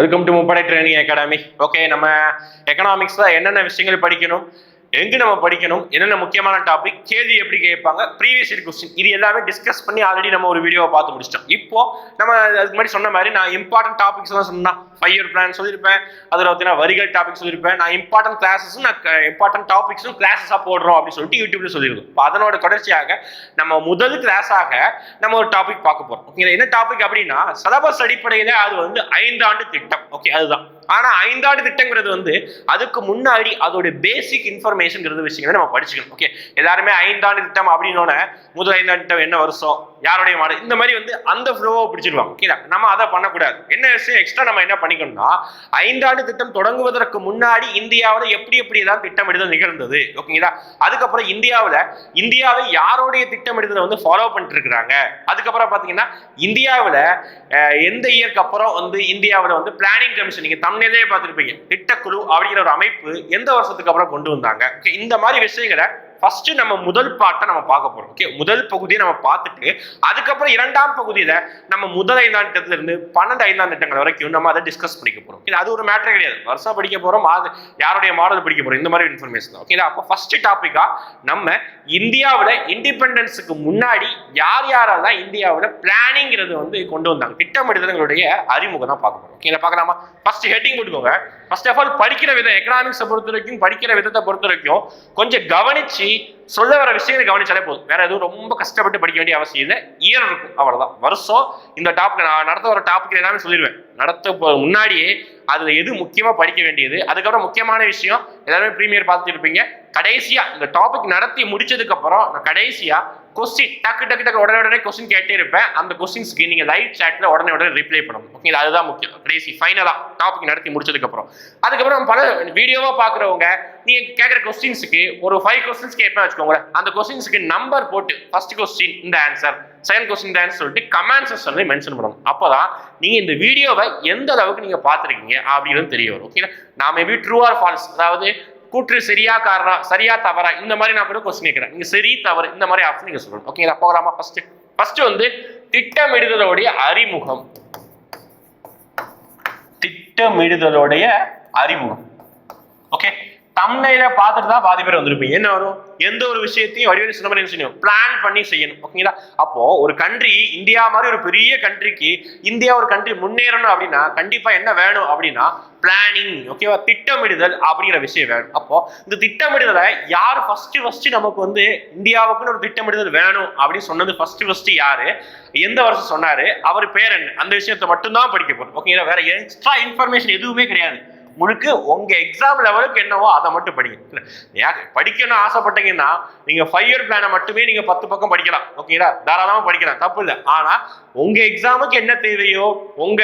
Welcome to முப்படை training academy okay நம்ம எக்கனாமிக்ஸ்ல என்னென்ன விஷயங்கள் படிக்கணும்? எங்க நம்ம படிக்கணும்? என்னென்ன முக்கியமான டாபிக் கேள்வி எப்படி கேட்பாங்க? ப்ரீவியஸ் இயர் கொஸ்டின் இது எல்லாமே டிஸ்கஸ் பண்ணி ஆல்ரெடி நம்ம ஒரு வீடியோவை பார்த்து முடிச்சிட்டோம். இப்போ நம்ம அதுக்கு முன்னாடி சொன்ன மாதிரி நான் இம்பார்ட்டன்ட் டாபிக்ஸ் தான் சொன்னா ஃபைவ் இயர் பிளான் சொல்லியிருப்பேன் அதில் பார்த்தீங்கன்னா வரிகள் டாபிக் சொல்லியிருப்பேன் நான் இம்பார்ட்டன்ட் கிளாஸஸும் நான் இம்பார்ட்டன்ட் டாபிக்ஸும் கிளாஸஸாக போடுறோம் அப்படின்னு சொல்லிட்டு யூடியூப்ல சொல்லியிருக்கோம். இப்போ அதனோட தொடர்ச்சியாக நம்ம முதல் கிளாஸாக நம்ம ஒரு டாபிக் பார்க்க போறோம். ஓகே என்ன டாபிக் அப்படின்னா சிலபஸ் அடிப்படையில் அது வந்து ஐந்தாண்டு திட்டம். ஓகே அதுதான். ஆனா ஐந்தாண்டு திட்டங்கிறது வந்து அதுக்கு முன்னாடி அதோட பேசிக் இன்ஃபர்மேஷன்ங்கிறது விஷயங்களை நம்ம படிச்சுக்கணும். ஓகே எல்லாருமே ஐந்தாண்டு திட்டம் அப்படின்னோட முதல் ஐந்தாண்டு திட்டம் என்ன வருஷம்? யாருடைய மாடல் இந்த மாதிரி வந்து அந்த ஃப்ளோவை பிடிச்சிருவாங்க ஓகே நம்ம அதை பண்ணக்கூடாது. என்ன விஷயம் எக்ஸ்ட்ரா நம்ம என்ன பண்ணிக்கணும்னா ஐந்தாண்டு திட்டம் தொடங்குவதற்கு முன்னாடி இந்தியாவில் எப்படி எப்படி எல்லாம் திட்டமிடுதல் நிகழ்ந்தது. ஓகேங்களா? அதுக்கப்புறம் இந்தியாவில் இந்தியாவை யாருடைய திட்டமிடுதலை வந்து ஃபாலோ பண்ணிட்டு இருக்கிறாங்க அதுக்கப்புறம் பார்த்தீங்கன்னா இந்தியாவில் எந்த இயருக்கு அப்புறம் வந்து இந்தியாவில் வந்து பிளானிங் கமிஷன் நீங்கள் தமிழ்நிலையே பார்த்துருப்பீங்க. திட்டக்குழு அப்படிங்கிற ஒரு அமைப்பு எந்த வருஷத்துக்கு அப்புறம் கொண்டு வந்தாங்க? இந்த மாதிரி விஷயங்களை ஃபர்ஸ்ட் நம்ம முதல் பாட்டை நம்ம பார்க்க போறோம். ஓகே முதல் பகுதியை நம்ம பார்த்துட்டு அதுக்கப்புறம் இரண்டாம் பகுதியில நம்ம முதல் ஐந்தாம் திட்டத்துல இருந்து பன்னெண்டு ஐந்தாம் திட்டங்கள் வரைக்கும் நம்ம அதை டிஸ்கஸ் பண்ணிக்க போறோம். இது அது ஒரு மேட்டர் கிடையாது. வருஷம் படிக்க போறோம் யாருடைய மாடல் படிக்க போறோம் இந்த மாதிரி இன்ஃபர்மேஷன் ஓகே அப்போ ஃபர்ஸ்ட் டாபிக்கா நம்ம இந்தியாவில் இண்டிபெண்டன்ஸுக்கு முன்னாடி யார் யாரெல்லாம் இந்தியாவில் பிளானிங்கிறது வந்து கொண்டு வந்தாங்க. திட்டமிடுதல்களுடைய அறிமுகம் தான் பார்க்க போறோம். ஓகே பார்க்கலாமா? ஃபர்ஸ்ட் ஹெட்டிங் போட்டுக்கோங்க. ஃபர்ஸ்ட் ஆஃப் ஆல் படிக்கிற விதம் எக்கனாமிக்ஸை பொறுத்த வரைக்கும் படிக்கிற விதத்தை பொறுத்த வரைக்கும் கொஞ்சம் கவனிச்சு சொல்ல வர விஷயங்களை கவனிச்சாலே போதும். வேற எதுவும் ரொம்ப கஷ்டப்பட்டு படிக்க வேண்டிய அவசியம் இல்லை. இயர் இருக்கும். அவ்வளவுதான். வருஷம் இந்த டாபிக் நான் நடத்த வர டாபிக் எல்லாமே சொல்லிடுவேன். நடத்த முன்னாடியே அதுல எது முக்கியமா படிக்க வேண்டியது அதுக்கப்புறம் முக்கியமான விஷயம் எல்லாருமே ப்ரீமியர் பார்த்துட்டு இருப்பீங்க. கடைசியா இந்த டாபிக் நடத்தி முடிச்சதுக்கு அப்புறம் நான் கடைசியா கொஸ்டின் டக்கு டக்கு டக்கு உடனே உடனே கொஸ்டின் கேட்டே இருப்பேன். அந்த கொஸ்டின்ஸ்க்கு நீங்க லைவ் சாட்ல உடனே உடனே ரிப்ளை பண்ணணும். ஓகேங்களா அதுதான் முக்கியம். கடைசி ஃபைனலா டாபிக் நடத்தி முடிச்சதுக்கு அப்புறம். அதுக்கப்புறம் பல வீடியோவா பாக்குறவங்க நீங்க கேட்குற கொஸ்டின்ஸுக்கு ஒரு ஃபைவ் கொஸ்டின்ஸ் கேட்பேன் வச்சுக்கோங்களேன். அந்த கொஸ்டின்ஸ்க்கு நம்பர் போட்டு ஃபர்ஸ்ட் கொஸ்டின் இந்த ஆன்சர் செகண்ட் கொஸ்டின் இந்த ஆன்சர் சொல்லிட்டு கமெண்ட் செக்ஷன்ல மென்ஷன் பண்ணணும். அப்பதான் நீங்க இந்த வீடியோவை எந்த அளவுக்கு நீங்க பார்த்துருக்கீங்க அப்படின்னு தெரிய வரும். ஓகே நான் மேபி ட்ரூ ஆர் ஃபால்ஸ் அதாவது கூற்று சரியா காரணா சரியா தவறா இந்த மாதிரி நான் கூட கொஸ்டின் கேட்கிறேன். நீங்க சரி தவறு இந்த மாதிரி ஆப்ஷன் நீங்க சொல்லணும். ஓகேங்களா போகலாமா? ஃபர்ஸ்ட் ஃபர்ஸ்ட் வந்து திட்டமிடுதலோடைய அறிமுகம். திட்டமிடுதலுடைய அறிமுகம். ஓகே தம்னையில பார்த்துட்டு தான் பாதி பேர் வந்திருப்பீங்க. என்ன வரும்? எந்த ஒரு விஷயத்தையும் வடிவெளி சொன்ன மாதிரி என்ன செய்யணும்? பிளான் பண்ணி செய்யணும். ஓகேங்களா அப்போ ஒரு கண்ட்ரி இந்தியா மாதிரி ஒரு பெரிய கண்ட்ரிக்கு இந்தியா ஒரு கண்ட்ரி முன்னேறணும் அப்படின்னா கண்டிப்பா என்ன வேணும் அப்படின்னா பிளானிங் ஓகேவா திட்டமிடுதல் அப்படிங்கிற விஷயம் வேணும். அப்போ இந்த திட்டமிடுதலை யார் ஃபர்ஸ்ட் ஃபர்ஸ்ட் நமக்கு வந்து இந்தியாவுக்குன்னு ஒரு திட்டமிடுதல் வேணும் அப்படின்னு சொன்னது ஃபர்ஸ்ட் ஃபர்ஸ்ட் யாரு? எந்த வருஷம் சொன்னாரு? அவர் பேர் என்ன? அந்த விஷயத்தை மட்டும்தான் படிக்க போறோம். ஓகேங்களா வேற எக்ஸ்ட்ரா இன்ஃபர்மேஷன் எதுவுமே கிடையாது. முழுக்க உங்க எக்ஸாம் லெவலுக்கு என்னவோ அதை மட்டும் படிங்க. ஏன் படிக்கணும்னு ஆசைப்பட்டீங்கன்னா நீங்க ஃபைவ் இயர் பிளானை மட்டுமே நீங்க பத்து பக்கம் படிக்கலாம். ஓகேங்களா தாராளமா படிக்கலாம். தப்பு இல்லை. ஆனா உங்க எக்ஸாமுக்கு என்ன தேவையோ உங்க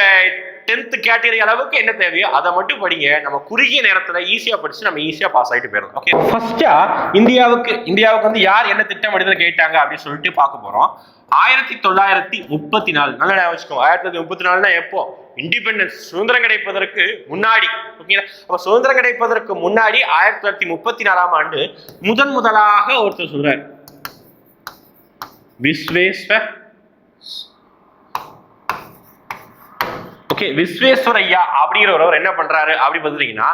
டென்த் கேட்டகரி அளவுக்கு என்ன தேவையோ அதை மட்டும் படிங்க. நம்ம குறுகிய நேரத்துல ஈஸியா படிச்சு நம்ம ஈஸியா பாஸ் ஆகிட்டு போயிடலாம். ஓகே ஃபர்ஸ்டா இந்தியாவுக்கு இந்தியாவுக்கு வந்து யார் என்ன திட்டம் எடுத்து கேட்டாங்க அப்படின்னு சொல்லிட்டு பார்க்க போறோம். ஆயிரத்தி தொள்ளாயிரத்தி முப்பத்தி நாலு. நல்ல ஞாபகம் வச்சுக்கோங்க. ஆயிரத்தி தொள்ளாயிரத்தி முப்பத்தி நாலுனா எப்போ? இண்டிபெண்டன்ஸ் சுதந்திரம் கிடைப்பதற்கு முன்னாடி. ஓகேங்களா? அப்ப சுதந்திரம் கிடைப்பதற்கு முன்னாடி ஆயிரத்தி தொள்ளாயிரத்தி முப்பத்தி நாலாம் ஆண்டு முதன் முதலாக ஒருத்தர் சொல்றாரு. விஸ்வேஸ்வ ஓகே விஸ்வேஸ்வரையா அப்படிங்கிறவர் என்ன பண்றாரு அப்படி பார்த்தீங்கன்னா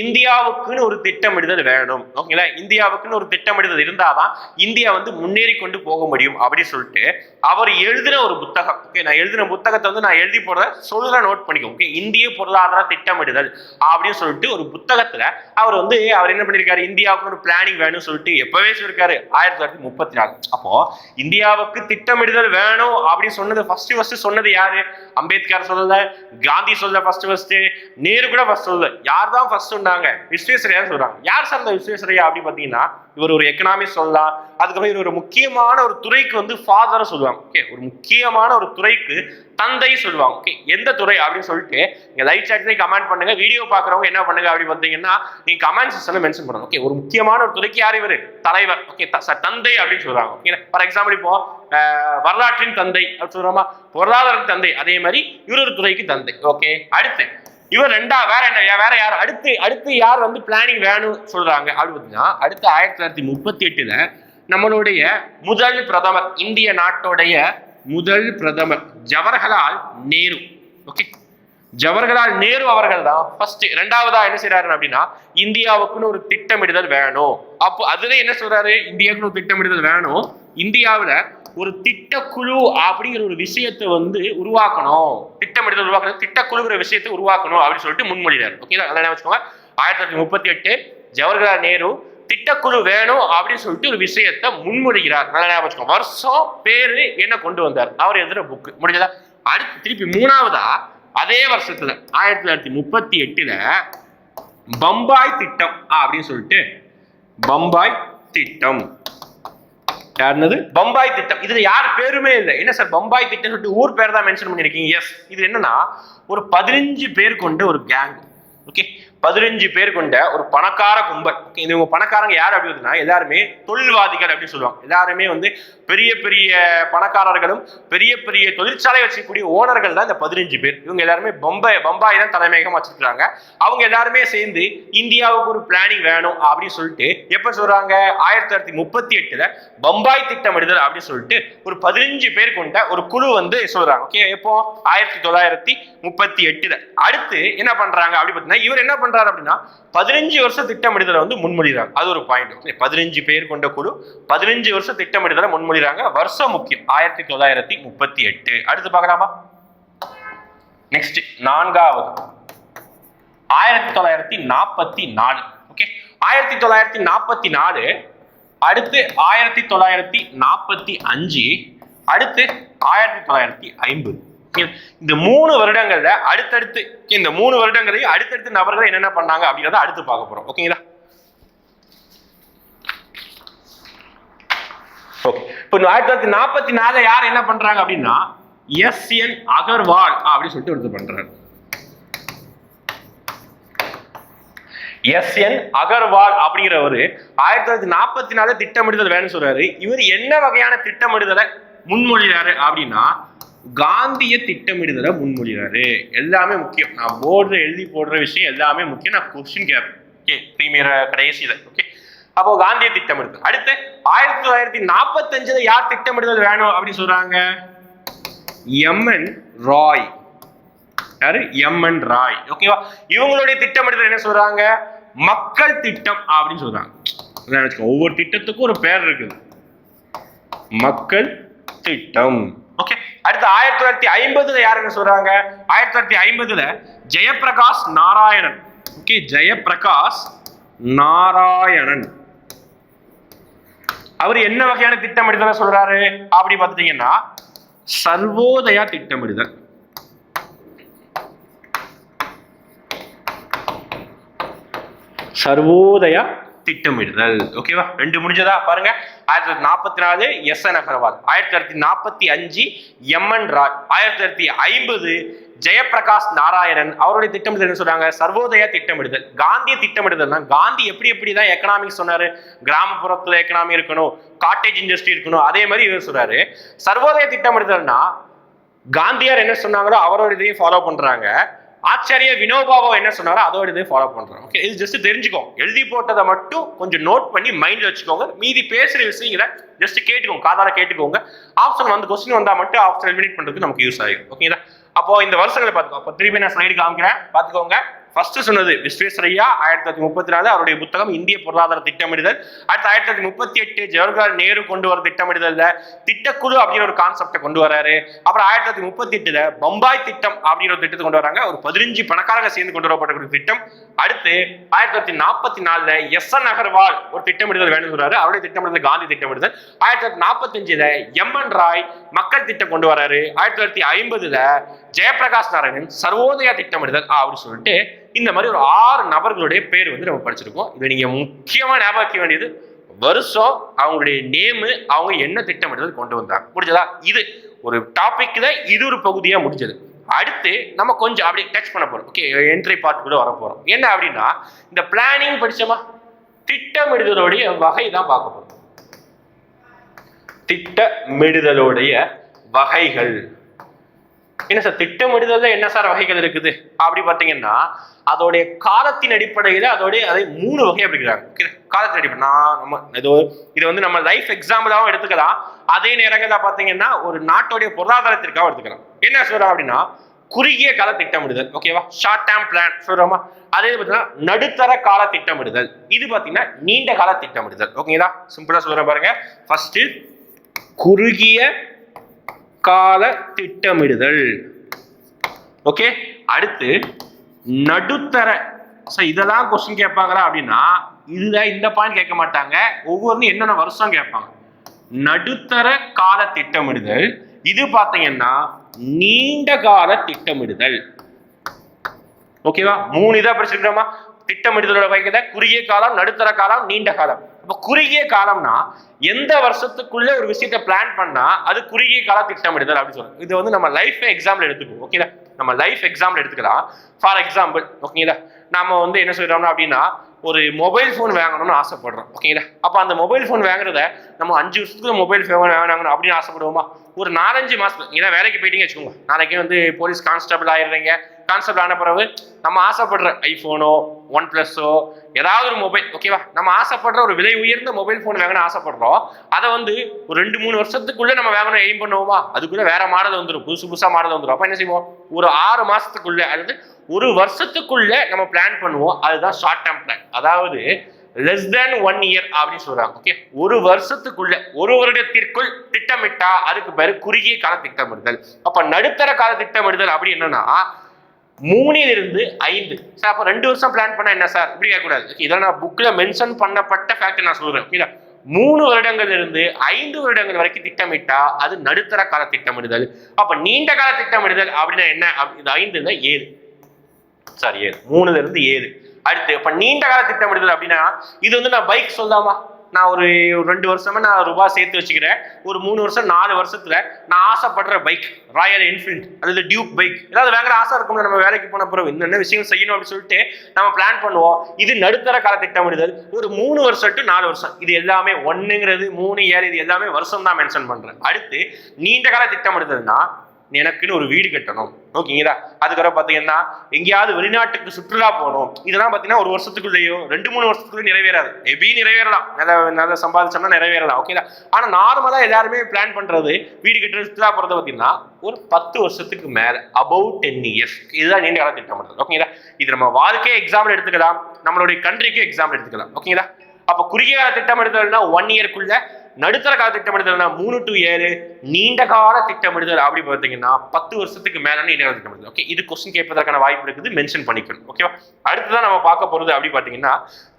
இந்தியாவுக்குன்னு ஒரு திட்டமிடுதல் வேணும். ஓகேங்களா இந்தியாவுக்குன்னு ஒரு திட்டமிடுதல் இருந்தாதான் இந்தியா வந்து முன்னேறி கொண்டு போக முடியும் அப்படின்னு சொல்லிட்டு அவர் எழுதின ஒரு புத்தகம். ஓகே நான் எழுதின புத்தகத்தை வந்து நான் எழுதி போடுற சொல்ற நோட் பண்ணிக்கோ ஓகே இந்திய பொருளாதார திட்டமிடுதல் அப்படின்னு சொல்லிட்டு ஒரு புத்தகத்துல அவர் வந்து அவர் என்ன பண்ணியிருக்காரு இந்தியாவுக்கு ஒரு பிளானிங் வேணும்னு சொல்லிட்டு எப்பவே சொல்லியிருக்காரு ஆயிரத்தி தொள்ளாயிரத்தி முப்பத்தி நாலு அப்போ இந்தியாவுக்கு திட்டமிடுதல் வேணும் அப்படின்னு சொன்னது ஃபர்ஸ்ட் ஃபர்ஸ்ட் சொன்னது யாரு? அம்பேத்கர் சொல்லல காந்தி சொல்ல ஃபர்ஸ்ட் ஃபர்ஸ்ட் நேரு கூட ஃபர்ஸ்ட் சொல்லல. யார் தான் ஃபர்ஸ்ட் சொன்னாங்க? விஸ்வேஸ்வரையா சொல்றாங்க. யார் சார் இந்த விஸ்வேஸ்வரையா அப்படின்னு பாத்தீங்கன்னா இவர் ஒரு எக்கனாமி சொல்லலாம் அதுக்கப்புறம் இவர் ஒரு முக்கியமான ஒரு துறைக்கு வந்து ஃபாதர் சொல்லுவாங்க. ஓகே ஒரு முக்கியமான ஒரு துறைக்கு தந்தை சொல்லுவாங்க. ஓகே எந்த துறை அப்படின்னு சொல்லிட்டு நீங்க லைட் சாட்லேயும் கமெண்ட் பண்ணுங்க வீடியோ பாக்குறவங்க என்ன பண்ணுங்க அப்படின்னு பார்த்தீங்கன்னா நீங்க கமெண்ட் செக்ஷன்ல மென்ஷன் பண்ணுங்க. ஓகே ஒரு முக்கியமான ஒரு துறைக்கு யார் இவர்? தலைவர். ஓகே தந்தை அப்படின்னு சொல்றாங்க. ஓகே ஃபார் எக்ஸாம்பிள் இப்போ வரலாற்றின் தந்தை அப்படின்னு சொல்றோமா? பொருளாதாரத்தின் தந்தை. அதே மாதிரி இவரொரு துறைக்கு தந்தை. ஓகே அடுத்து இவர் ரெண்டா வேற என்ன வேற யார்? அடுத்து அடுத்து யார் வந்து பிளானிங் வேணும் சொல்றாங்க அப்படின்னு பார்த்தீங்கன்னா அடுத்து ஆயிரத்தி தொள்ளாயிரத்தி முப்பத்தி எட்டுல நம்மளுடைய முதல் பிரதமர் இந்திய நாட்டுடைய முதல் பிரதமர் ஜவஹர்லால் நேரு. ஓகே ஜவஹர்லால் நேரு அவர்கள் தான் ஃபர்ஸ்ட் ரெண்டாவதா என்ன செய்யறாரு அப்படின்னா இந்தியாவுக்குன்னு ஒரு திட்டமிடுதல் வேணும். அப்போ அதுல என்ன சொல்றாரு? இந்தியாவுக்குன்னு ஒரு திட்டமிடுதல் வேணும். இந்தியாவில் ஒரு திட்டக்குழு அப்படிங்கிற ஒரு விஷயத்தை வந்து உருவாக்கணும். திட்டமிடுதல் உருவாக்கணும். திட்டக்குழுங்கிற விஷயத்தை உருவாக்கணும் அப்படின்னு சொல்லிட்டு முன்மொழிறாரு. ஓகே அதான் வச்சுக்கோங்க? ஆயிரத்தி தொள்ளாயிரத்தி முப்பத்தி எட்டு ஜவஹர்லால் நேரு திட்டக்குழு வேணும் அப்படின்னு சொல்லிட்டு ஒரு விஷயத்த முன்மொழிகிறார். நல்லா ஞாபகம் வருஷம் பேரு என்ன கொண்டு வந்தார்? அவர் எழுதுற புக் முடிஞ்சதா? அடுத்து திருப்பி மூணாவதா? அதே வருஷத்துல ஆயிரத்தி தொள்ளாயிரத்தி முப்பத்தி எட்டுல பம்பாய் திட்டம் அப்படின்னு சொல்லிட்டு பம்பாய் திட்டம். யாருனது? பம்பாய் திட்டம். இதுல யார் பேருமே இல்லை. என்ன சார் பம்பாய் திட்டம் சொல்லிட்டு ஊர் பேர் தான் மென்ஷன் பண்ணிருக்கீங்க எஸ் இது என்னன்னா ஒரு பதினஞ்சு பேர் கொண்ட ஒரு கேங் ஓகே பதினஞ்சு பேர் கொண்ட ஒரு பணக்கார கும்பல். இது இவங்க பணக்காரங்க யார் அப்படின்னா எல்லாருமே தொழில்வாதிகள் அப்படின்னு சொல்லுவாங்க. எல்லாருமே வந்து பெரிய பெரிய பணக்காரர்களும் பெரிய பெரிய தொழிற்சாலை வச்சுக்கூடிய ஓனர்கள் தான் இந்த பதினஞ்சு பேர். இவங்க எல்லாருமே பம்பாய் பம்பாய் தான் தலைமையகம் வச்சிருக்கிறாங்க. அவங்க எல்லாருமே சேர்ந்து இந்தியாவுக்கு ஒரு பிளானிங் வேணும் அப்படின்னு சொல்லிட்டு எப்ப சொல்றாங்க? ஆயிரத்தி தொள்ளாயிரத்தி முப்பத்தி எட்டுல பம்பாய் திட்டமிடுதல் அப்படின்னு சொல்லிட்டு ஒரு பதினஞ்சு பேர் கொண்ட ஒரு குழு வந்து சொல்றாங்க. ஓகே எப்போ? ஆயிரத்தி தொள்ளாயிரத்தி முப்பத்தி எட்டுல. அடுத்து என்ன பண்றாங்க அப்படி பார்த்தீங்கன்னா இவர் என்ன பண்றாரு அப்படின்னா பதினஞ்சு வருஷம் திட்டமிடுதலை வந்து முன்மொழிகிறாங்க. அது ஒரு பாயிண்ட் பதினஞ்சு பேர் கொண்ட குழு பதினஞ்சு வருஷம் திட்டமிடுதலை முன்மொழிகிறாங்க. வருஷம் முக்கியம். ஆயிரத்தி தொள்ளாயிரத்தி முப்பத்தி எட்டு. அடுத்து பார்க்கலாமா? நெக்ஸ்ட் நான்காவது. ஆயிரத்தி தொள்ளாயிரத்தி நாற்பத்தி நாலு. ஓகே ஆயிரத்தி தொள்ளாயிரத்தி நாற்பத்தி நாலு. அடுத்து ஆயிரத்தி தொள்ளாயிரத்தி நாற்பத்தி அஞ்சு. அடுத்து ஆயிரத்தி தொள்ளாயிரத்தி ஐம்பது. இந்த மூணு வருடங்கள்ல அடுத்தடுத்து இந்த மூணு வருடங்களையும் அடுத்தடுத்து நபர்கள் என்னென்ன பண்ணாங்க அப்படின்றத அடுத்து பார்க்க போறோம். ஓகேங்களா ஓகே இப்போ ஆயிரத்தி தொள்ளாயிரத்தி நாற்பத்தி நாலுல யார் என்ன பண்றாங்க அப்படின்னா எஸ் என் அகர்வால் அப்படின்னு சொல்லிட்டு ஒருத்தர் பண்றாரு. எஸ் என் அகர்வால் அப்படிங்கிறவர் ஆயிரத்தி தொள்ளாயிரத்தி நாற்பத்தி நாலு திட்டமிடுதல் வேணும்னு சொல்றாரு. இவர் என்ன வகையான திட்டமிடுதலை முன்மொழிறாரு அப்படின்னா காந்திய திட்டமிடுதலை முன்மொழிகிறாரு எல்லாமே முக்கியம். நான் போர்டில் எழுதி போடுற விஷயம் எல்லாமே முக்கியம். நான் கொஸ்டின் கேட்பேன். ஓகே ப்ரீமியர் கடைசியில் ஓகே அப்போ காந்திய திட்டமிடுதல். அடுத்து ஆயிரத்தி தொள்ளாயிரத்தி நாற்பத்தஞ்சுல யார் திட்டமிடுதல் வேணும் அப்படின்னு சொல்றாங்க? M N Roy. யாரு? M N Roy. ஓகேவா இவங்களுடைய திட்டமிடுதல் என்ன சொல்றாங்க? மக்கள் திட்டம் அப்படின்னு சொல்றாங்க. ஒவ்வொரு திட்டத்துக்கும் ஒரு பேர் இருக்குது. மக்கள் திட்டம். அடுத்து ஆயிரத்தி தொள்ளாயிரத்தி ஐம்பதுல யாருன்னு சொல்றாங்க? ஆயிரத்தி தொள்ளாயிரத்தி ஐம்பதுல ஜெயப்பிரகாஷ் நாராயணன். ஓகே ஜெயப்பிரகாஷ் நாராயணன். அவர் என்ன வகையான திட்டமிடுதலை சொல்றாரு? அப்படி பார்த்தீங்கன்னா சர்வோதயா திட்டமிடுதல். சர்வோதயா திட்டமிடுதல். ஓகேவா ரெண்டு முடிஞ்சதா? பாருங்க. ஆயிரத்தி தொள்ளாயிரத்தி நாற்பத்தி நாலு எஸ் என் அகர்வால் ஆயிரத்தி தொள்ளாயிரத்தி நாற்பத்தி அஞ்சு எம்என் ராய் ஆயிரத்தி தொள்ளாயிரத்தி ஐம்பது ஜெயபிரகாஷ் நாராயணன் அவருடைய திட்டமிடுதல் என்ன சொல்றாங்க? சர்வோதயா திட்டமிடுதல். காந்திய திட்டமிடுதல்னா காந்தி எப்படி எப்படி தான் எக்கனாமிக்ஸ் சொன்னாரு? கிராமப்புறத்துல எக்கனாமி இருக்கணும் காட்டேஜ் இண்டஸ்ட்ரி இருக்கணும் அதே மாதிரி இவர் சொல்றாரு. சர்வோதய திட்டமிடுதல்னா காந்தியார் என்ன சொன்னாங்களோ அவரோட இதையும் ஃபாலோ பண்றாங்க. ஆச்சாரிய வினோபாவோ என்ன சொன்னாரோ அதோட இதை ஃபாலோ பண்றோம். ஓகே இது ஜஸ்ட் தெரிஞ்சுக்கோங்க. எழுதி போட்டதை மட்டும் கொஞ்சம் நோட் பண்ணி மைண்ட்ல வச்சுக்கோங்க. மீதி பேசுற விஷயங்களை ஜஸ்ட் கேட்டுக்கோங்க. காதால கேட்டுக்கோங்க. ஆப்ஷன் வந்து கொஸ்டின் வந்தா மட்டும் ஆப்ஷன் எலிமினேட் பண்றதுக்கு நமக்கு யூஸ் ஆகும் ஓகேங்களா அப்போ இந்த வருஷங்களை பார்த்துக்கோ. அப்போ திருப்பி நான் ஸ்லைடு காமிக்கிறேன். பார்த்துக்கோங்க. ஃபர்ஸ்ட் சொன்னது விஸ்வேஸ்வரையா ஆயிரத்தி தொள்ளாயிரத்தி முப்பத்தி நாலு அவருடைய புத்தகம் இந்திய பொருளாதார திட்டமிடுதல். அடுத்து ஆயிரத்தி தொள்ளாயிரத்தி முப்பத்தி எட்டு ஜவஹர்லால் நேரு கொண்டு வர திட்டமிடுதல்ல திட்டக்குழு அப்படிங்கிற ஒரு கான்செப்டை கொண்டு வராரு. அப்புறம் ஆயிரத்தி தொள்ளாயிரத்தி முப்பத்தி எட்டுல பம்பாய் திட்டம் அப்படிங்கிற ஒரு திட்டத்தை கொண்டு வராங்க. ஒரு பதினஞ்சு பணக்காரங்க சேர்ந்து கொண்டு வரப்பட்ட திட்டம். அடுத்து ஆயிரத்தி தொள்ளாயிரத்தி நாற்பத்தி நாலுல எஸ் என் அகர்வால் ஒரு திட்டமிடுதல் வேணும் சொல்றாரு. அவருடைய திட்டமிடுதல் காந்தி திட்டமிடுதல். ஆயிரத்தி தொள்ளாயிரத்தி நாற்பத்தஞ்சுல எம் என் ராய் மக்கள் திட்டம் கொண்டு வராரு. ஆயிரத்தி தொள்ளாயிரத்தி ஐம்பதுல ஜெயபிரகாஷ் நாராயணன் சர்வோதயா திட்டமிடுதல் அப்படின்னு சொல்லிட்டு இந்த மாதிரி ஒரு ஆறு நபர்களுடைய பேர் வந்து நம்ம படிச்சிருக்கோம். இதை நீங்க முக்கியமா ஞாபகம் வேண்டியது வருஷம் அவங்களுடைய நேமு அவங்க என்ன திட்டமிடுதல் கொண்டு வந்தாங்க. முடிஞ்சதா இது ஒரு டாபிக்ல இது ஒரு பகுதியா முடிஞ்சது. அடுத்து நம்ம கொஞ்சம் அப்படியே டச் பண்ண போறோம். ஓகே என்ட்ரி பார்ட் கூட வர போறோம். என்ன அப்படின்னா இந்த பிளானிங் படிச்சோமா? திட்டமிடுதலுடைய வகை தான் பார்க்க போறோம். திட்டமிடுதலுடைய வகைகள். என்ன சார் திட்டமிடுதல்ல என்ன சார் வகைகள் இருக்குது? அப்படி பார்த்தீங்கன்னா அதோடைய காலத்தின் அடிப்படையில் அதோடைய அதை மூணு வகை அப்படிங்கிறாங்க காலத்தின் அடிப்படை. நான் நம்ம இது இது வந்து நம்ம லைஃப் எக்ஸாம்பிளாகவும் எடுத்துக்கலாம். அதே நேரங்களில் பார்த்தீங்கன்னா ஒரு நாட்டுடைய பொருளாதாரத்திற்காகவும் எடுத்துக்கலாம். என்ன சொல்கிறோம் அப்படின்னா குறுகிய கால திட்டமிடுதல். ஓகேவா ஷார்ட் டேர்ம் பிளான் சொல்றோமா? அதே பார்த்தீங்கன்னா நடுத்தர கால திட்டமிடுதல். இது பார்த்தீங்கன்னா நீண்ட கால திட்டமிடுதல். ஓகேங்களா சிம்பிளா சொல்றேன் பாருங்க. ஃபர்ஸ்ட் குறுகிய கால திட்டமிடுதல். ஓகே அடுத்து நடுத்தர ஸோ இதெல்லாம் கொஸ்டின் கேட்பாங்களா அப்படின்னா இதுதான் இந்த பாயிண்ட் கேட்க மாட்டாங்க. ஒவ்வொருக்கும் என்னென்ன வருஷம் கேட்பாங்க. நடுத்தர கால திட்டமிடுதல். இது பார்த்தீங்கன்னா நீண்ட கால திட்டமிடுதல். ஓகேவா மூணு இதாக படிச்சிருக்கிறோமா திட்டமிடுதலோட வகையில குறுகிய காலம் நடுத்தர காலம் நீண்ட காலம். அப்ப குறுகிய காலம்னா எந்த வருஷத்துக்குள்ள ஒரு விஷயத்த பிளான் பண்ணா அது குறுகிய கால திட்டமிடுதல் அப்படின்னு சொல்லுங்க இது வந்து நம்ம லைஃப் எக்ஸாம்பிள் எடுத்துக்குவோம். ஓகேங்களா நம்ம லைஃப் எக்ஸாம்பிள் எடுத்துக்கலாம். ஃபார் எக்ஸாம்பிள் ஓகேங்களா நம்ம வந்து என்ன சொல்றோம்னா அப்படின்னா ஒரு மொபைல் ஃபோன் வாங்கணும்னு ஆசைப்படுறோம். ஓகேங்களா அப்போ அந்த மொபைல் ஃபோன் வாங்குறத நம்ம அஞ்சு வருஷத்துக்கு மொபைல் ஃபோன் வாங்கணும் அப்படின்னு ஆசைப்படுவோமா? ஒரு நாலஞ்சு மாசத்துல ஏன்னா வேலைக்கு போயிட்டீங்க வச்சுக்கோங்க. நாளைக்கு வந்து போலீஸ் கான்ஸ்டபிள் ஆயிடுறீங்க. கான்செப்ட் ஆன பிறகு நம்ம ஆசைப்படுற ஐஃபோனோ ஒன் பிளஸ்ஸோ ஏதாவது ஒரு மொபைல் ஓகேவா நம்ம ஆசைப்படுற ஒரு விலை உயர்ந்த மொபைல் ஃபோன் வாங்கணும் ஆசைப்படுறோம். அதை வந்து ஒரு ரெண்டு மூணு வருஷத்துக்குள்ள நம்ம வாங்கணும் எய்ம் பண்ணுவோமா? அதுக்குள்ள வேற மாடல் வந்துடும் புதுசு புதுசா மாடல் வந்துடும் அப்போ என்ன செய்வோம்? ஒரு ஆறு மாசத்துக்குள்ள அல்லது ஒரு வருஷத்துக்குள்ள நம்ம பிளான் பண்ணுவோம். அதுதான் ஷார்ட் டேர்ம் பிளான் அதாவது லெஸ் தேன் ஒன் இயர் அப்படின்னு சொல்றாங்க ஓகே ஒரு வருஷத்துக்குள்ள ஒரு வருடத்திற்குள் திட்டமிட்டா அதுக்கு பேரு குறுகிய கால திட்டமிடுதல் அப்ப நடுத்தர கால திட்டமிடுதல் அப்படி என்னன்னா மூணிலிருந்து ஐந்து. சார் அப்போ ரெண்டு வருஷம் பிளான் பண்ணால் என்ன சார்? இப்படி கேட்கக்கூடாது. இதை இதெல்லாம் நான் புக்கில் மென்ஷன் பண்ணப்பட்ட ஃபேக்ட் நான் சொல்கிறேன் ஓகேங்களா மூணு வருடங்கள் இருந்து ஐந்து வருடங்கள் வரைக்கும் திட்டமிட்டா அது நடுத்தர கால திட்டமிடுதல். அப்ப நீண்ட கால திட்டமிடுதல் அப்படின்னா என்ன? இது ஐந்து இல்லை ஏழு. சாரி ஏழு. மூணுல இருந்து ஏழு. அடுத்து இப்போ நீண்ட கால திட்டமிடுதல் அப்படின்னா இது வந்து நான் பைக் சொல்லாமா? நான் ஒரு ரெண்டு வருஷமா நான் ரூபாய் சேர்த்து வச்சுக்கிறேன். ஒரு மூணு வருஷம் நாலு வருஷத்துல நான் ஆசைப்படுற பைக் ராயல் என்ஃபீல்ட் அல்லது டியூக் பைக் ஏதாவது வாங்குற ஆசை இருக்கும்ல நம்ம வேலைக்கு போன பிறகு. என்னென்ன விஷயம் செய்யணும் அப்படின்னு சொல்லிட்டு நம்ம பிளான் பண்ணுவோம். இது நடுத்தர கால திட்டமிடுதல் ஒரு மூணு வருஷம் டு நாலு வருஷம். இது எல்லாமே ஒண்ணுங்கிறது மூணு ஏழு இது எல்லாமே வருஷம் தான் மென்ஷன் பண்றேன். அடுத்து நீண்ட கால திட்டமிடுதல்னா எனக்குன்னு ஒரு வீடு கட்டணும். ஓகேங்களா? அதுக்கப்புறம் பார்த்தீங்கன்னா எங்கேயாவது வெளிநாட்டுக்கு சுற்றுலா போகணும். இதெல்லாம் பார்த்தீங்கன்னா ஒரு வருஷத்துக்குள்ளேயோ ரெண்டு மூணு வருஷத்துக்குள்ளே நிறைவேறாது. மேபி நிறைவேறலாம். நல்ல நல்ல சம்பாதிச்சோம்னா நிறைவேறலாம். ஓகேங்களா? ஆனால் நார்மலாக எல்லாருமே பிளான் பண்ணுறது வீடு கட்டுறது சுற்றுலா போகிறது பார்த்தீங்கன்னா ஒரு பத்து வருஷத்துக்கு மேலே அபவ் டென் இயர்ஸ் இதுதான் நீண்ட கால திட்டமிடுறது ஓகேங்களா? இது நம்ம வாழ்க்கையே எக்ஸாம்பிள் எடுத்துக்கலாம். நம்மளுடைய கண்ட்ரிக்கும் எக்ஸாம்பிள் எடுத்துக்கலாம். ஓகேங்களா? அப்போ குறுகிய கால திட்டம் எடுத்தோம்னா ஒன் இயர்க்குள்ள நடுத்தர கால திட்டமிடுதல்னா மூணு டு ஏழு நீண்ட கால திட்டமிடுதல் அப்படி பார்த்தீங்கன்னா பத்து வருஷத்துக்கு மேலே நீண்ட கால திட்டமிடுதல். ஓகே இது கொஸ்டின் கேட்பதற்கான வாய்ப்பு இருக்குது. மென்ஷன் பண்ணிக்கணும். ஓகேவா அடுத்ததான் நம்ம பார்க்க போறது அப்படி பார்த்தீங்கன்னா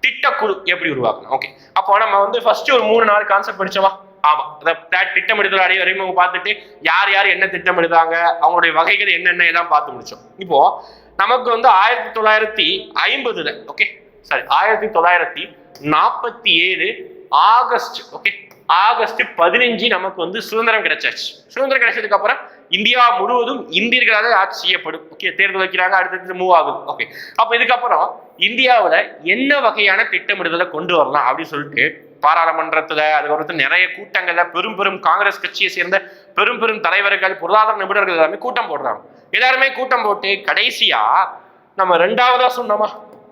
திட்டக்குழு எப்படி உருவாக்கணும்? ஓகே அப்போ நம்ம வந்து ஃபர்ஸ்ட் ஒரு மூணு நாலு கான்செப்ட் படிச்சோமா? ஆமா. அந்த திட்டமிடுதல் அடைய வரைக்கும் பார்த்துட்டு யார் யார் என்ன திட்டமிடுதாங்க? அவங்களுடைய வகைகள் என்னென்ன எல்லாம் பார்த்து முடிச்சோம். இப்போ நமக்கு வந்து ஆயிரத்தி தொள்ளாயிரத்தி ஐம்பதுல ஓகே சாரி ஆயிரத்தி தொள்ளாயிரத்தி நாற்பத்தி ஏழு ஆகஸ்ட் ஓகே ஆகஸ்ட் பதினஞ்சு நமக்கு வந்து சுதந்திரம் கிடைச்சாச்சு. சுதந்திரம் கிடைச்சதுக்கு அப்புறம் இந்தியா முழுவதும் இந்தியர்களால் ஆட்சி செய்யப்படும். ஓகே தேர்தல் வைக்கிறாங்க அடுத்தடுத்து மூவ் ஆகுது ஓகே அப்போ இதுக்கப்புறம் இந்தியாவில் என்ன வகையான திட்டமிடுதலை கொண்டு வரலாம் அப்படின்னு சொல்லிட்டு பாராளுமன்றத்தில் அதுக்கப்புறம் நிறைய கூட்டங்களில் பெரும் பெரும் காங்கிரஸ் கட்சியை சேர்ந்த பெரும் பெரும் தலைவர்கள் பொருளாதார நிபுணர்கள் எல்லாமே கூட்டம் போடுறாங்க. எல்லாருமே கூட்டம் போட்டு கடைசியா நம்ம ரெண்டாவதா சொன்னோமா?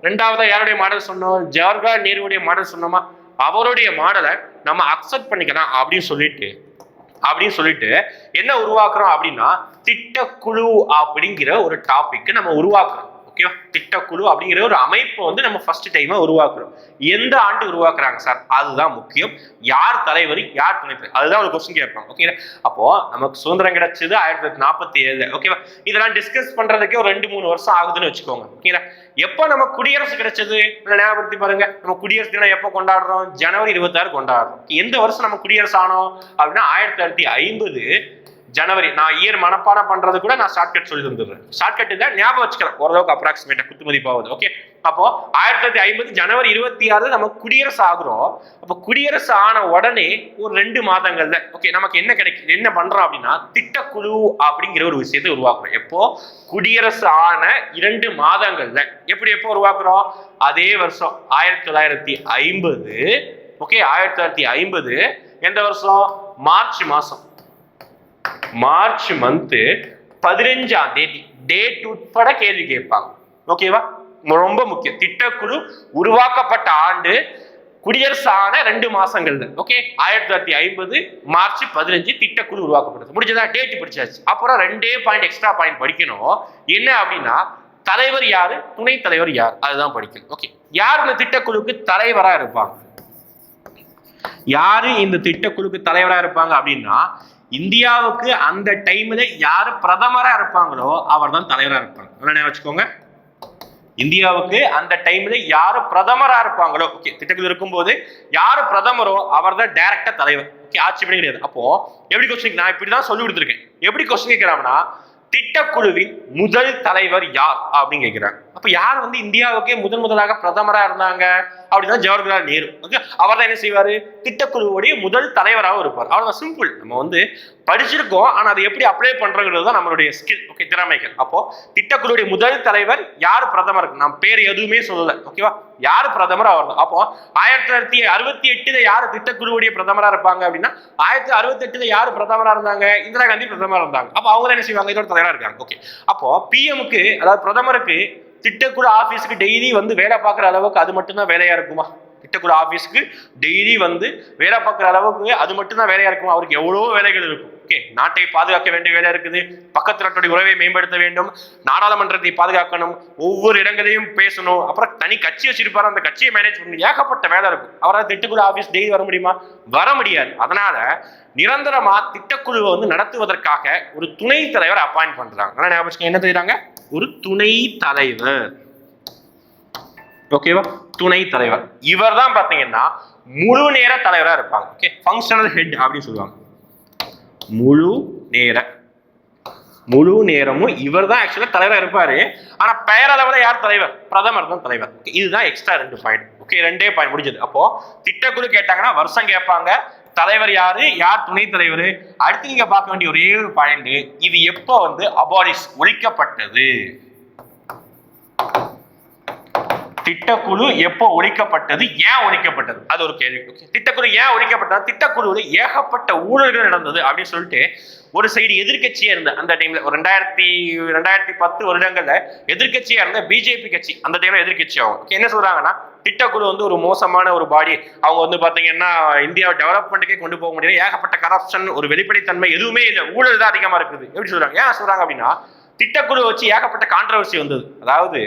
ரெண்டாவதா யாருடைய மாடல் சொன்னோம்? ஜவஹர்லால் நேருடைய மாடல் சொன்னோமா? அவருடைய மாடலை நம்ம அக்செப்ட் பண்ணிக்கலாம் அப்படின்னு சொல்லிட்டு அப்படின்னு சொல்லிட்டு என்ன உருவாக்குறோம் அப்படின்னா திட்டக்குழு அப்படிங்கிற ஒரு டாபிக் நம்ம உருவாக்குறோம். ஓகேவா திட்டக்குழு அப்படிங்கிற ஒரு அமைப்பை வந்து நம்ம ஃபர்ஸ்ட் டைமா உருவாக்குறோம். எந்த ஆண்டு உருவாக்குறாங்க சார்? அதுதான் முக்கியம். யார் தலைவர் யார் துணை அதுதான் ஒரு கொஸ்டின் கேட்பாங்க ஓகே அப்போ நமக்கு சுதந்திரம் கிடைச்சது ஆயிரத்தி தொள்ளாயிரத்தி நாற்பத்தி ஏழு ஓகேவா இதெல்லாம் டிஸ்கஸ் பண்றதுக்கே ஒரு ரெண்டு மூணு வருஷம் ஆகுதுன்னு வச்சுக்கோங்க ஓகேங்களா எப்போ நம்ம குடியரசு கிடைச்சது? இல்லை ஞாபகப்படுத்தி பாருங்க. நம்ம குடியரசு தினம் எப்போ கொண்டாடுறோம்? ஜனவரி இருபத்தாறு கொண்டாடுறோம். எந்த வருஷம் நம்ம குடியரசு ஆனோம்? அப்படின்னா ஆயிரத்தி தொள்ளாயிரத்தி ஐம்பது ஜனவரி நான் இயர் மனப்பாடம் பண்றது கூட நான் ஷார்ட்கட் சொல்லி தந்துடுறேன். ஷார்ட்கட் இல்லை ஞாபகம் வச்சுக்கிறேன் ஓரளவுக்கு அப்ராக்சிமேட்டா குத்துமதி போகுது ஓகே அப்போ ஆயிரத்தி தொள்ளாயிரத்தி ஐம்பது ஜனவரி இருபத்தி ஆறு நம்ம குடியரசு ஆகுறோம். அப்போ குடியரசு ஆன உடனே ஒரு ரெண்டு மாதங்கள்ல ஓகே நமக்கு என்ன கிடைக்கும் என்ன பண்றோம் அப்படின்னா திட்டக்குழு அப்படிங்கிற ஒரு விஷயத்தை உருவாக்குறோம். எப்போ? குடியரசு ஆன இரண்டு மாதங்கள்ல. எப்படி எப்போ உருவாக்குறோம்? அதே வருஷம் ஆயிரத்தி தொள்ளாயிரத்தி ஐம்பது ஓகே ஆயிரத்தி தொள்ளாயிரத்தி ஐம்பது எந்த வருஷம்? மார்ச் மாசம். மார்ச் மந்த்து பதினஞ்சாம் தேதி டேட் உட்பட கேள்வி கேட்பாங்க. ஓகேவா ரொம்ப முக்கியம். திட்டக்குழு உருவாக்கப்பட்ட ஆண்டு குடியரசான ரெண்டு மாசங்கள்ல ஓகே ஆயிரத்தி தொள்ளாயிரத்தி ஐம்பது மார்ச் பதினஞ்சு திட்டக்குழு உருவாக்கப்படுது முடிஞ்சதா? டேட் பிடிச்சாச்சு. அப்புறம் ரெண்டே பாயிண்ட் எக்ஸ்ட்ரா பாயிண்ட் படிக்கணும். என்ன அப்படின்னா தலைவர் யாரு? துணைத் தலைவர் யார்? அதுதான் படிக்கணும். ஓகே யார் இந்த திட்டக்குழுக்கு தலைவரா இருப்பாங்க? யாரு இந்த திட்டக்குழுக்கு தலைவரா இருப்பாங்க அப்படின்னா இந்தியாவுக்கு அந்த டைம்ல யார் பிரதமராக இருப்பாங்களோ அவர் தான் தலைவராக இருப்பாங்க என்ன வச்சுக்கோங்க. இந்தியாவுக்கு அந்த டைம்ல யார் பிரதமராக இருப்பாங்களோ ஓகே திட்டக்குழு இருக்கும்போது யார் பிரதமரோ அவர் தான் டைரக்டா தலைவர். ஓகே ஆட்சி பண்ணி கிடையாது. அப்போ எப்படி கொஸ்டின் நான் இப்படி தான் சொல்லி கொடுத்துருக்கேன். எப்படி கொஸ்டின் கேட்கிறாங்கன்னா திட்டக்குழுவின் முதல் தலைவர் யார்? அப்படின்னு கேட்கிறாங்க அப்ப யார் வந்து இந்தியாவுக்கே முதன் முதலாக பிரதமரா இருந்தாங்க? அப்படின்னா ஜவஹர்லால் நேரு. ஓகே அவர் தான் என்ன செய்வாரு? திட்டக்குழுவுடைய முதல் தலைவராகவும் இருப்பார். அவ்வளவுதான் சிம்பிள் நம்ம வந்து படிச்சிருக்கோம். ஆனா அதை எப்படி அப்ளை பண்றங்கிறது தான் நம்மளுடைய ஸ்கில் ஓகே திறமைகள். அப்போ திட்டக்குழுவுடைய முதல் தலைவர் யார் பிரதமர்? நான் பேர் எதுவுமே சொல்லல. ஓகேவா யார் பிரதமர் அவர் தான் அப்போ ஆயிரத்தி தொள்ளாயிரத்தி அறுபத்தி எட்டுல யார் திட்டக்குழுவுடைய பிரதமரா இருப்பாங்க அப்படின்னா ஆயிரத்தி அறுபத்தி எட்டுல யார் பிரதமரா இருந்தாங்க? இந்திரா காந்தி பிரதமரா இருந்தாங்க. அப்போ அவங்க தான் என்ன செய்வாங்க? இதோட தலைவராக இருக்காங்க. ஓகே அப்போ பிஎம்க்கு அதாவது பிரதமருக்கு திட்டக்குழு ஆஃபீஸுக்கு டெய்லி வந்து வேலை பார்க்குற அளவுக்கு அது மட்டும்தான் வேலையா இருக்குமா? திட்டக்குழு ஆஃபீஸுக்கு டெய்லி வந்து வேலை பார்க்குற அளவுக்கு அது மட்டும்தான் வேலையா இருக்குமா? அவருக்கு எவ்வளவோ வேலைகள் இருக்கும். ஓகே நாட்டை பாதுகாக்க வேண்டிய வேலை இருக்குது. பக்கத்து நாட்டுடைய உறவை மேம்படுத்த வேண்டும். நாடாளுமன்றத்தை பாதுகாக்கணும். ஒவ்வொரு இடங்களையும் பேசணும். அப்புறம் தனி கட்சி வச்சிருப்பாரு. அந்த கட்சியை மேனேஜ் பண்ணி ஏகப்பட்ட வேலை இருக்கும். அவரால் திட்டக்குழு ஆஃபீஸ் டெய்லி வர முடியுமா? வர முடியாது. அதனால நிரந்தரமா திட்டக்குழுவை வந்து நடத்துவதற்காக ஒரு துணை தலைவர் அப்பாயிண்ட் பண்றாங்க. நல்லா ஞாபகம் என்ன செய்யறாங்க ஒரு துணை தலைவர். ஓகேவா துணை தலைவர். இவர் தான் பாத்தீங்கன்னா முழு நேர தலைவரா இருப்பாங்க. ஓகே ஃபங்க்ஷனல் ஹெட் அப்படின்னு சொல்லுவாங்க. முழு நேர. முழு நேரமும் இவர் தான் ஆக்சுவலாக தலைவராக இருப்பாரு. ஆனா பெயரளவில் யார் தலைவர்? பிரதமர் தான் தலைவர். இதுதான் எக்ஸ்ட்ரா ரெண்டு பாயிண்ட் ஓகே ரெண்டே பாயிண்ட் முடிஞ்சது. அப்போ திட்டக்குழு கேட்டாங்கன்னா வருஷம் கேட்பாங்க. தலைவர் யாரு? யார் துணை தலைவர்? அடுத்து நீங்க பார்க்க வேண்டிய ஒரே ஒரு பாயிண்ட் இது எப்போ வந்து அபாலிஷ் ஒழிக்கப்பட்டது? திட்டக்குழு எப்போ ஒழிக்கப்பட்டது ஏன் ஒழிக்கப்பட்டது? அது ஒரு கேள்வி. திட்டக்குழு ஏன் ஒழிக்கப்பட்டது? திட்டக்குழுவில் ஏகப்பட்ட ஊழல்கள் நடந்தது அப்படின்னு சொல்லிட்டு ஒரு சைடு எதிர்கட்சியா இருந்த அந்த டைம்ல ஒரு ரெண்டாயிரத்தி ரெண்டாயிரத்தி பத்து வருடங்கள்ல எதிர்கட்சியா இருந்த பிஜேபி கட்சி அந்த டைம்ல எதிர்கட்சி அவங்க என்ன சொல்றாங்கன்னா திட்டக்குழு வந்து ஒரு மோசமான ஒரு பாடி அவங்க வந்து பாத்தீங்கன்னா இந்தியாவை டெவலப்மெண்ட்டுக்கே கொண்டு போக முடியல. ஏகப்பட்ட கரப்ஷன் ஒரு வெளிப்படைத்தன்மை எதுவுமே இல்லை. ஊழல் தான் அதிகமா இருக்குது. எப்படி சொல்றாங்க? ஏன் சொல்றாங்க அப்படின்னா திட்டக்குழு வச்சு ஏகப்பட்ட கான்ட்ரவர்சி வந்தது. அதாவது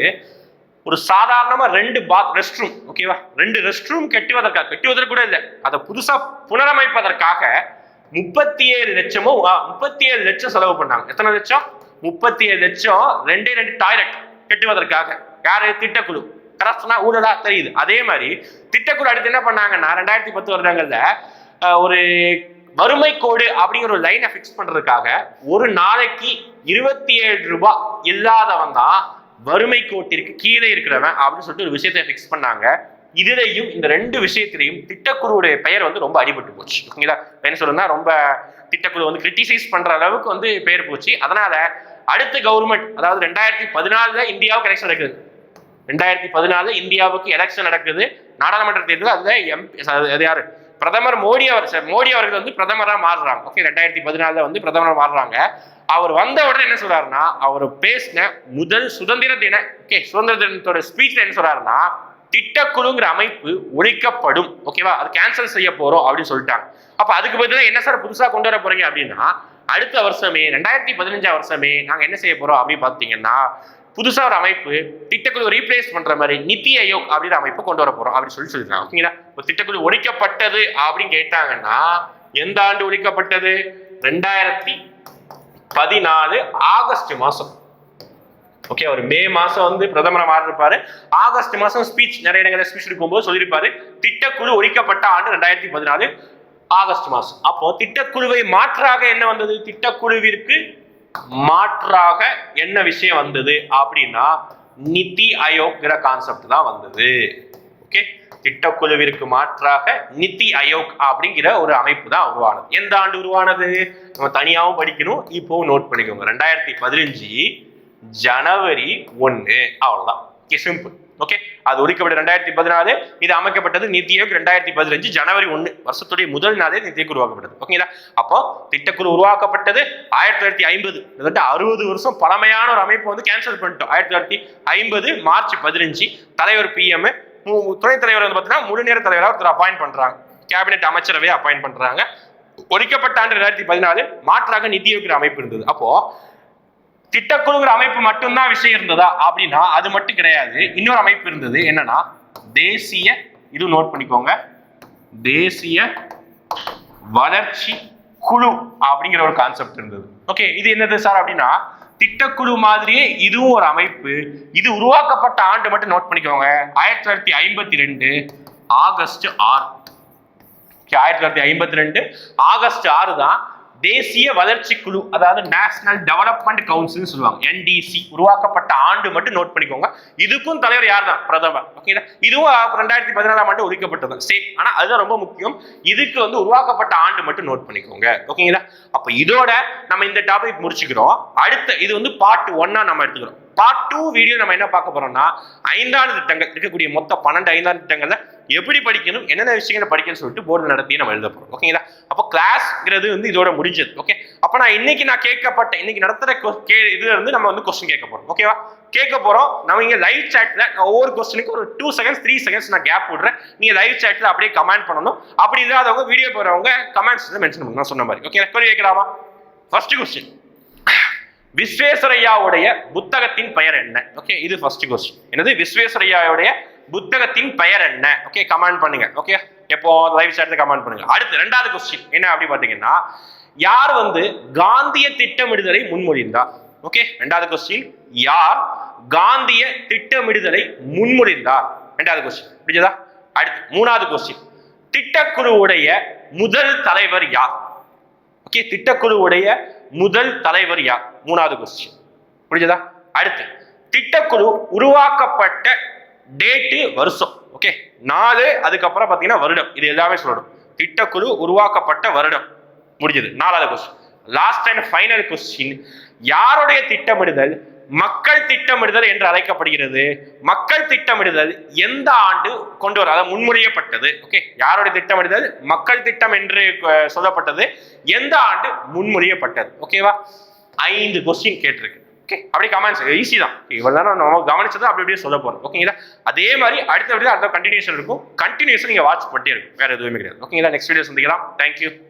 ஒரு சாதாரணமா ரெண்டு பாத் ரெஸ்ட் ரூம் ஓகேவா ரெண்டு ரெஸ்ட் ரூம் கட்டுவதற்காக கட்டுவதற்கு கூட இல்லை. அதை புதுசா புனரமைப்பதற்காக முப்பத்தி ஏழு லட்சமோ முப்பத்தி ஏழு லட்சம் செலவு பண்ணாங்க. எத்தனை லட்சம்? முப்பத்தி ஏழு லட்சம் ரெண்டே ரெண்டு டாய்லெட் கட்டுவதற்காக. யாரு? திட்டக்குழு. கரப்ஷனா ஊழலா தெரியுது. அதே மாதிரி திட்டக்குழு அடுத்து என்ன பண்ணாங்கன்னா ரெண்டாயிரத்தி பத்து வருடங்கள்ல ஒரு வறுமை கோடு அப்படிங்கிற ஒரு லைனை ஃபிக்ஸ் பண்றதுக்காக ஒரு நாளைக்கு இருபத்தி ஏழு ரூபாய் இல்லாதவன் தான் வறுமை கோட்டிற்கு கீழே இருக்கிறவன் அப்படின்னு சொல்லிட்டு ஒரு விஷயத்தை ஃபிக்ஸ் பண்ணாங்க. இதுலையும் இந்த ரெண்டு விஷயத்திலையும் திட்டக்குழுவுடைய பெயர் வந்து ரொம்ப அடிபட்டு போச்சு. ஓகேங்களா? என்ன சொல்றேன்னா ரொம்ப திட்டக்குழு வந்து கிரிட்டிசைஸ் பண்ற அளவுக்கு வந்து பெயர் போச்சு. அதனால அடுத்த கவர்மெண்ட் அதாவது ரெண்டாயிரத்தி பதினாலுல இந்தியாவுக்கு எலெக்ஷன் நடக்குது. ரெண்டாயிரத்தி பதினாலு இந்தியாவுக்கு எலெக்ஷன் நடக்குது. நாடாளுமன்ற தேர்தல் அதுல எம்பி அது யாரு? பிரதமர் மோடி அவர் சார் மோடி அவர்கள் வந்து பிரதமராக மாறுறாங்க. ஓகே ரெண்டாயிரத்தி பதினாலுல வந்து பிரதமராக மாறுறாங்க. அவர் வந்த உடனே என்ன சொல்றாருன்னா அவர் பேசின முதல் சுதந்திர தின ஓகே சுதந்திர தினத்தோட ஸ்பீச்ல என்ன சொல்றாருன்னா திட்டக்குழுங்கிற அமைப்பு ஒழிக்கப்படும் ஓகேவா அது கேன்சல் செய்ய போறோம் அப்படின்னு சொல்லிட்டாங்க. அப்ப அதுக்கு பதிலாக என்ன சார் புதுசா கொண்டு வர போறீங்க அப்படின்னா அடுத்த வருஷமே ரெண்டாயிரத்தி பதினஞ்சாம் வருஷமே நாங்க என்ன செய்ய போறோம் அப்படின்னு பாத்தீங்கன்னா புதுசா ஒரு அமைப்பு திட்டக்குழு ரீப்ளேஸ் பண்ற மாதிரி நித்தி ஆயோக் அப்படின்ற அமைப்பு கொண்டு வர போறோம் அப்படின்னு சொல்லி சொல்லிருக்காங்க ஓகேங்களா இப்போ திட்டக்குழு ஒழிக்கப்பட்டது அப்படின்னு கேட்டாங்கன்னா எந்த ஆண்டு ஒழிக்கப்பட்டது? ரெண்டாயிரத்தி பதினாலு ஆகஸ்ட் மாசம். ஓகே அவர் மே மாசம் வந்து பிரதமரை மாறிருப்பாரு ஆகஸ்ட் மாசம் ஸ்பீச் நிறைய இடங்களில் ஸ்பீச் இருக்கும்போது சொல்லியிருப்பாரு திட்டக்குழு ஒழிக்கப்பட்ட ஆண்டு ரெண்டாயிரத்தி பதினாலு ஆகஸ்ட் மாசம். அப்போ திட்டக்குழுவை மாற்றாக என்ன வந்தது? திட்டக்குழுவிற்கு மாற்றாக என்ன விஷயம் வந்தது? அப்படின்னா நிதி ஆயோக்ங்கிற கான்செப்ட் தான் வந்தது. ஓகே திட்டக்குழுவிற்கு மாற்றாக நிதி அயோக் அப்படிங்கிற ஒரு அமைப்பு தான் உருவானது. எந்த ஆண்டு உருவானது? நம்ம தனியாகவும் படிக்கணும் இப்போவும் நோட் பண்ணிக்கோங்க. ரெண்டாயிரத்தி பதினஞ்சு ஜனவரி ஒன்று அவ்வளோதான் சிம்பிள் ஓகே அது ஒழிக்கப்பட்ட ரெண்டாயிரத்தி பதினாலு இது அமைக்கப்பட்டது நிதி ஆயோக் ரெண்டாயிரத்தி பதினஞ்சு ஜனவரி ஒன்று வருஷத்துடைய முதல் நாளே நிதி உருவாக்கப்பட்டது. ஓகேங்களா அப்போ திட்டக்குழு உருவாக்கப்பட்டது ஆயிரத்தி தொள்ளாயிரத்தி ஐம்பது. கிட்டத்தட்ட அறுபது வருஷம் பழமையான ஒரு அமைப்பு வந்து கேன்சல் பண்ணிட்டோம். ஆயிரத்தி தொள்ளாயிரத்தி ஐம்பது மார்ச் பதினஞ்சு தலைவர் பிஎம் துணைத் தலைவர் வந்து பார்த்தீங்கன்னா முழு நேர தலைவராக ஒருத்தர் அப்பாயிண்ட் பண்றாங்க. கேபினெட் அமைச்சரவை அப்பாயிண்ட் பண்றாங்க. ஒழிக்கப்பட்ட ஆண்டு ரெண்டாயிரத்தி பதினாலு மாற்றாக நிதி இருக்கிற அமைப்பு இருந்தது. அப்போ திட்டக்குழுங்கிற அமைப்பு மட்டும்தான் விஷயம் இருந்ததா? அப்படின்னா அது மட்டும் கிடையாது. இன்னொரு அமைப்பு இருந்தது. என்னன்னா தேசிய இது நோட் பண்ணிக்கோங்க. தேசிய வளர்ச்சி குழு அப்படிங்கிற ஒரு கான்செப்ட் இருந்தது. ஓகே இது என்னது சார் அப்படின்னா திட்டக்குழு மாதிரியே இதுவும் ஒரு அமைப்பு. இது உருவாக்கப்பட்ட ஆண்டு மட்டும் நோட் பண்ணிக்கோங்க. ஆயிரத்தி தொள்ளாயிரத்தி ஐம்பத்தி ரெண்டு ஆகஸ்ட் ஆறு. ஆயிரத்தி தொள்ளாயிரத்தி ஐம்பத்தி ரெண்டு ஆகஸ்ட் ஆறு தான் தேசிய வளர்ச்சி குழு அதாவது நேஷனல் டெவலப்மெண்ட் கவுன்சில் சொல்லுவாங்க. என்டிசி உருவாக்கப்பட்ட ஆண்டு மட்டும் நோட் பண்ணிக்கோங்க. இதுக்கும் தலைவர் யார் தான் பிரதமர் ஓகேங்களா இதுவும் ரெண்டாயிரத்தி பதினாலாம் ஆண்டு ஒதுக்கப்பட்டது சேம் ஆனா அதுதான் ரொம்ப முக்கியம். இதுக்கு வந்து உருவாக்கப்பட்ட ஆண்டு மட்டும் நோட் பண்ணிக்கோங்க. ஓகேங்களா அப்ப இதோட நம்ம இந்த டாபிக் முடிச்சுக்கிறோம். அடுத்த இது வந்து பார்ட் ஒன்னா நம்ம எடுத்துக்கிறோம். பார்ட் டூ வீடியோ நம்ம என்ன பார்க்க போறோம்னா ஐந்தாண்டு திட்டங்கள் இருக்கக்கூடிய மொத்த பன்னெண்டு ஐந்தாண்டு திட்டங்கள்ல எப்படி படிக்கணும் என்னென்ன விஷயங்களை படிக்கணும்னு சொல்லிட்டு போர்டு நடத்தி நம்ம எழுத போகிறோம் ஓகேங்களா அப்போ கிளாஸ்ங்கிறது வந்து இதோட முடிஞ்சது. ஓகே அப்போ நான் இன்னைக்கு நான் கேட்கப்பட்ட இன்னைக்கு நடத்துகிற கே இதுல இருந்து நம்ம வந்து கொஸ்டின் கேட்க போகிறோம் ஓகேவா கேட்க போகிறோம் நம்ம இங்கே லைவ் சாட்ல ஒவ்வொரு கொஸ்டினுக்கு ஒரு டூ செகண்ட்ஸ் த்ரீ செகண்ட்ஸ் நான் கேப் விடுறேன். நீங்கள் லைவ் சாட்டில் அப்படியே கமெண்ட் பண்ணணும். அப்படி இல்லாதவங்க வீடியோ போகிறவங்க கமெண்ட்ஸ் மென்ஷன் பண்ணலாம் சொன்ன மாதிரி. ஓகே கேள்வி கேட்கலாமா? ஃபர்ஸ்ட் கொஸ்டின் விஸ்வேஸ்வரையாவுடைய புத்தகத்தின் பெயர் என்ன? ஓகே இது ஃபர்ஸ்ட் கொஸ்டின் என்னது? விஸ்வேஸ்வரையாவுடைய புத்தகத்தின் பெயர் என்ன? ஓகே கமெண்ட் பண்ணுங்க. ஓகே எப்போ லைவ் சாட்ல கமெண்ட் பண்ணுங்க. அடுத்து ரெண்டாவது கொஸ்டின் என்ன அப்படி பாத்தீங்கன்னா யார் வந்து காந்திய திட்டமிடுதலை முன்மொழிந்தார்? ஓகே ரெண்டாவது கொஸ்டின் யார் காந்திய திட்டமிடுதலை முன்மொழிந்தார்? ரெண்டாவது கொஸ்டின் புரிஞ்சதா? அடுத்து மூணாவது கொஸ்டின் திட்டக்குழுவுடைய முதல் தலைவர் யார்? ஓகே திட்டக்குழுவுடைய முதல் தலைவர் யார்? மூணாவது கொஸ்டின் புரிஞ்சதா? அடுத்து திட்டக்குழு உருவாக்கப்பட்ட டேட்டு வருஷம் ஓகே நாலு அதுக்கப்புறம் பார்த்தீங்கன்னா வருடம். இது எல்லாமே சொல்லணும். திட்டக்குழு உருவாக்கப்பட்ட வருடம். முடிஞ்சது. நாலாவது question last and final question யாருடைய திட்டமிடுதல்? மக்கள் திட்டமிடுதல் என்று அழைக்கப்படுகிறது. மக்கள் திட்டமிடுதல் எந்த ஆண்டு கொண்டு வர அதாவது முன்மொழியப்பட்டது ஓகே யாருடைய திட்டமிடுதல்? மக்கள் திட்டம் என்று சொல்லப்பட்டது எந்த ஆண்டு முன்மொழியப்பட்டது ஓகேவா ஐந்து கொஸ்டின் கேட்டிருக்கு. ஓகே அப்படி கமெண்ட்ஸ் ஈஸி தான். இவ்வளவு நேரம் நம்ம கவனிச்சதை அப்படி அப்படியே சொல்ல போறோம். ஓகேங்களா அதே மாதிரி அடுத்த வீடியோ அடுத்த கண்டினியூஷன் இருக்கும். கண்டினியூஷன் நீங்க வாட்ச் பண்ணிட்டே இருக்கும் வேற எதுவுமே கிடையாது. ஓகேங்களா நெக்ஸ்ட் வீடியோ சந்திக்கலாம். தேங்க்யூ